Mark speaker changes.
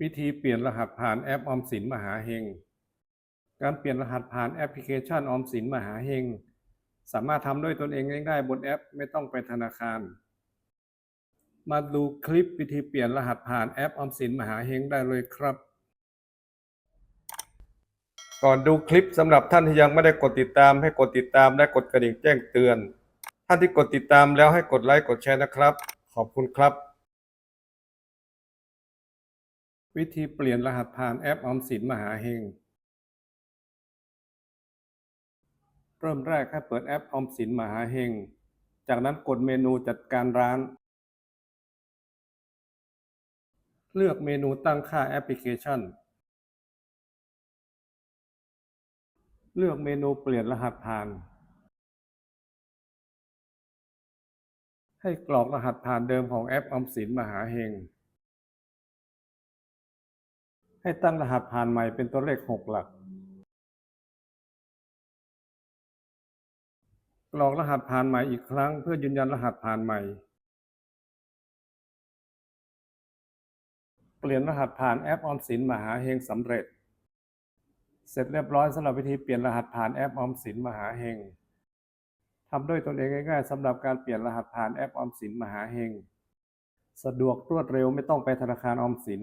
Speaker 1: วิธีเปลี่ยนรหัสผ่านแอปออมสินมหาเฮง การเปลี่ยนรหัสผ่านแอปพลิเคชันออมสินมหาเฮง สามารถทำด้วยตนเองได้บนแอปไม่ต้องไปธนาคาร มาดูคลิปวิธีเปลี่ยนรหัสผ่านแอปออมสินมหาเฮงได้เลยครับ ก่อนดูคลิปสำหรับท่านที่ยังไม่ได้กดติดตามให้กดติดตามและกดกระดิ่งแจ้งเตือน ท่านที่กดติดตามแล้วให้กดไลค์กดแชร์นะครับ ขอบคุณครับ วิธีเปลี่ยนรหัสผ่านแอปออมสินมหาเฮง เริ่มแรกให้เปิดแอปออมสินมหาเฮง จากนั้นกดเมนูจัดการร้าน เลือกเมนูตั้งค่าแอปพลิเคชัน เลือกเมนูเปลี่ยนรหัสผ่าน ให้กรอกรหัสผ่านเดิมของแอปออมสินมหาเฮง ให้ตั้งรหัสผ่านใหม่เป็นตัวเลขหกหลัก กรอกรหัสผ่านใหม่อีกครั้ง เพื่อยืนยันรหัสผ่านใหม่ เปลี่ยนรหัสผ่านแอปออมสินมหาเฮงสำเร็จ เสร็จเรียบร้อยสำหรับวิธีเปลี่ยนรหัสผ่านแอปออมสินมหาเฮงทำด้วยตนเองง่ายๆสำหรับการเปลี่ยนรหัสผ่านแอปออมสินมหาเฮง สะดวกรวดเร็วไม่ต้องไปธนาคารออมสิน